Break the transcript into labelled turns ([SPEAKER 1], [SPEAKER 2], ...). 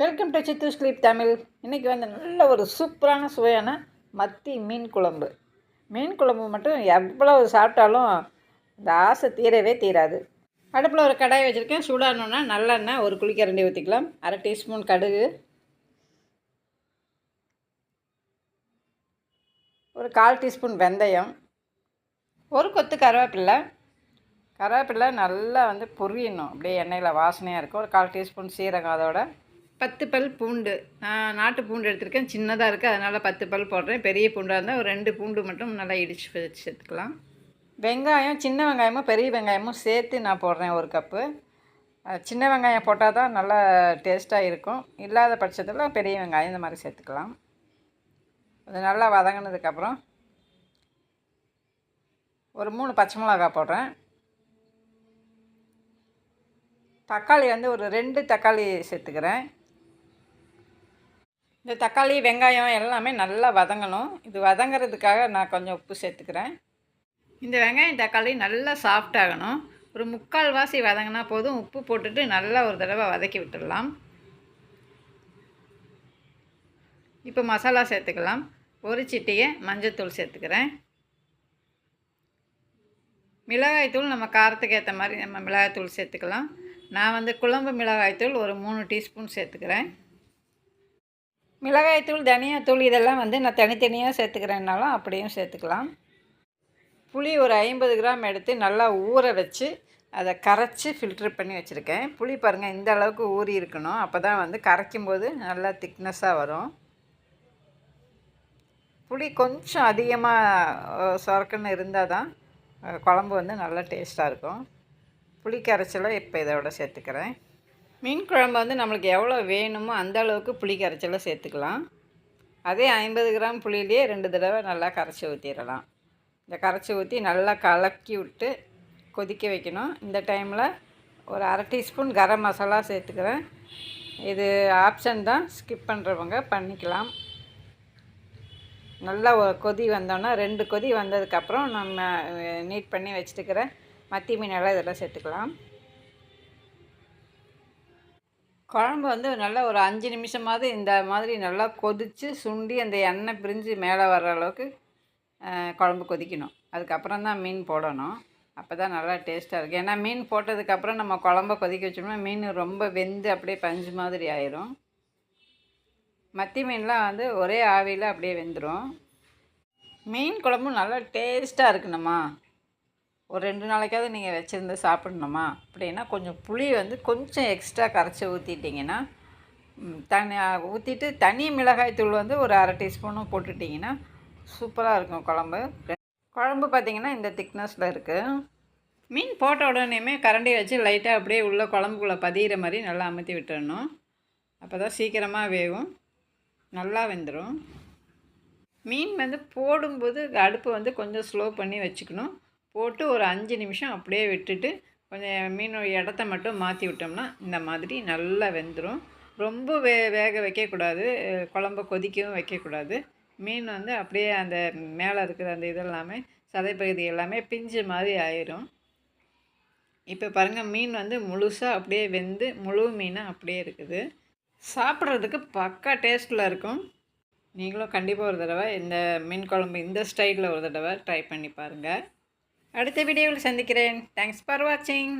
[SPEAKER 1] Welcome to Sidhu sleep Tamil இன்றைக்கி வந்து நல்ல ஒரு சூப்பரான சுவையான மத்தி மீன் குழம்பு. மீன் குழம்பு மட்டும் எவ்வளவு சாப்பிட்டாலும் இந்த ஆசை தீரவே தீராது. அடுப்பில் ஒரு கடாயை வச்சுருக்கேன். சூடானோன்னா நல்லெண்ணெய் ஒரு குளிக்கரண்டி ஊற்றிக்கலாம் அரை டீஸ்பூன் கடுகு. ஒரு கால் டீஸ்பூன் வெந்தயம். ஒரு கொத்து கருவேப்பில்லை கருவேப்பில்லை நல்லா வந்து பொரியணும். அப்படியே எண்ணெயில் வாசனையாக இருக்கும். ஒரு கால் டீஸ்பூன் சீரகம் அதோட. பத்து பல் பூண்டு. நான் நாட்டு பூண்டு எடுத்திருக்கேன். சின்னதாக இருக்குது அதனால் பத்து பல் போடுறேன். பெரிய பூண்டாக இருந்தால் ஒரு ரெண்டு பூண்டு மட்டும் நல்லா இடித்து வச்சு சேர்த்துக்கலாம் வெங்காயம் சின்ன வெங்காயமும் பெரிய வெங்காயமும் சேர்த்து நான் போடுறேன் ஒரு கப்பு. சின்ன வெங்காயம் போட்டால் தான் நல்லா டேஸ்ட்டாக இருக்கும். இல்லாத பட்சத்தில் பெரிய வெங்காயம் இந்த மாதிரி சேர்த்துக்கலாம். அது நல்லா வதங்கினதுக்கப்புறம் ஒரு மூணு பச்சை மிளகா போடுறேன். தக்காளி வந்து ஒரு ரெண்டு தக்காளி சேர்த்துக்கிறேன். இந்த தக்காளி வெங்காயம் எல்லாமே நல்லா வதங்கணும். இது வதங்கிறதுக்காக நான் கொஞ்சம் உப்பு சேர்த்துக்கிறேன். இந்த வெங்காயம் தக்காளி நல்லா சாஃப்ட் ஆகணும். ஒரு முக்கால் வாசி வதங்கினா போதும். உப்பு போட்டுட்டு நல்லா ஒரு தடவை வதக்கி விட்டுடலாம். இப்போ மசாலா சேர்த்துக்கலாம். ஒரு சிட்டிகை மஞ்சத்தூள் சேர்த்துக்கிறேன். மிளகாய்த்தூள் நம்ம காரத்துக்கு ஏற்ற மாதிரி நம்ம மிளகாய்த்தூள் சேர்த்துக்கலாம். நான் வந்து குழம்பு மிளகாய்த்தூள் ஒரு மூணு டீஸ்பூன் சேர்த்துக்கிறேன். மிளகாய்த்தூள் தனியாத்தூள் இதெல்லாம் வந்து நான் தனித்தனியாக சேர்த்துக்கிறேன்னாலும் அப்படியும் சேர்த்துக்கலாம். புளி ஒரு ஐம்பது கிராம் எடுத்து நல்லா ஊற வச்சு அதை கரைச்சி ஃபில்ட்ரு பண்ணி வச்சுருக்கேன். புளி பாருங்கள் இந்த அளவுக்கு ஊறி இருக்கணும். அப்போ தான் வந்து கரைக்கும் போது நல்லா திக்னஸாக வரும். புளி கொஞ்சம் அதிகமாக சொரக்குன்னு இருந்தால் தான் குழம்பு வந்து நல்லா டேஸ்ட்டாக இருக்கும். புளி கரைச்சலை இப்போ இதோட சேர்த்துக்கிறேன். மீன் குழம்பு வந்து நம்மளுக்கு எவ்வளோ வேணுமோ அந்த அளவுக்கு புளி கரைச்சலை சேர்த்துக்கலாம். அதே ஐம்பது கிராம் புளியிலேயே ரெண்டு தடவை நல்லா கரைச்சி ஊற்றிடலாம் இந்த கரைச்சி ஊற்றி நல்லா கலக்கி விட்டு கொதிக்க வைக்கணும். இந்த டைமில் ஒரு அரை டீஸ்பூன் கரம் மசாலா சேர்த்துக்கிறேன். இது ஆப்ஷன் தான். ஸ்கிப் பண்ணுறவங்க பண்ணிக்கலாம். நல்லா கொதி வந்தோன்னா ரெண்டு கொதி வந்ததுக்கப்புறம் நம்ம நீட் பண்ணி வச்சுட்டுக்கிறேன் மத்தி மீனெல்லாம் இதெல்லாம் சேர்த்துக்கலாம். குழம்பு வந்து நல்லா ஒரு அஞ்சு நிமிஷமாவது இந்த மாதிரி நல்லா கொதித்து சுண்டி அந்த எண்ணெய் பிரிஞ்சு மேலே வர்ற அளவுக்கு குழம்பு கொதிக்கணும். அதுக்கப்புறம் தான் மீன் போடணும். அப்போ தான் நல்லா டேஸ்ட்டாக இருக்கும். ஏன்னா மீன் போட்டதுக்கப்புறம் நம்ம குழம்ப கொதிக்க வச்சோம்னா மீன் ரொம்ப வெந்து அப்படியே பஞ்சு மாதிரி ஆயிரும். மத்தி மீன்லாம் வந்து ஒரே ஆவியில் அப்படியே வெந்துடும் மீன் குழம்பும் நல்லா டேஸ்ட்டாக இருக்கணுமா? ஒரு ரெண்டு நாளைக்காவது நீங்கள் வச்சுருந்து சாப்பிடணுமா? அப்படின்னா கொஞ்சம் புளி வந்து கொஞ்சம் எக்ஸ்ட்ரா கரைச்சி ஊற்றிட்டிங்கன்னா தனி ஊற்றிட்டு தனி மிளகாய் தூள் வந்து ஒரு அரை டீஸ்பூனும் போட்டுட்டிங்கன்னா சூப்பராக இருக்கும் குழம்பு. குழம்பு பார்த்திங்கன்னா இந்த திக்னஸில் இருக்குது மீன் போட்ட உடனேயுமே கரண்டி வச்சு லைட்டாக அப்படியே உள்ளே குழம்புக்குள்ளே பதிகிற மாதிரி நல்லா அமுத்தி விட்டுடணும் அப்போ தான் சீக்கிரமாக வேகும். நல்லா வெந்துடும் மீன் வந்து போடும்போது அடுப்பு வந்து கொஞ்சம் ஸ்லோ பண்ணி வச்சுக்கணும். போட்டு ஒரு அஞ்சு நிமிஷம் அப்படியே விட்டுட்டு கொஞ்சம் மீன் இடத்த மட்டும் மாற்றி விட்டோம்னா இந்த மாதிரி நல்லா வெந்துடும் ரொம்ப வே வேக வைக்கக்கூடாது. குழம்பு குழம்ப கொதிக்கவும் வைக்கக்கூடாது. மீன் வந்து அப்படியே அந்த மேலே இருக்கிற அந்த இதெல்லாமே சதைப்பகுதி எல்லாமே பிஞ்சு மாதிரி ஆயிரும். இப்போ பாருங்கள் மீன் வந்து முழுசாக அப்படியே வெந்து முழு மீனாக அப்படியே இருக்குது. சாப்பிட்றதுக்கு பக்கா டேஸ்ட்டில் இருக்கும். நீங்களும் கண்டிப்பாக ஒரு தடவை இந்த மீன் குழம்பு இந்த ஸ்டைலில் ஒரு தடவை ட்ரை பண்ணி பாருங்கள் அடுத்த வீடியோவில் சந்திக்கிறேன். தேங்க்ஸ் ஃபார் வாட்சிங்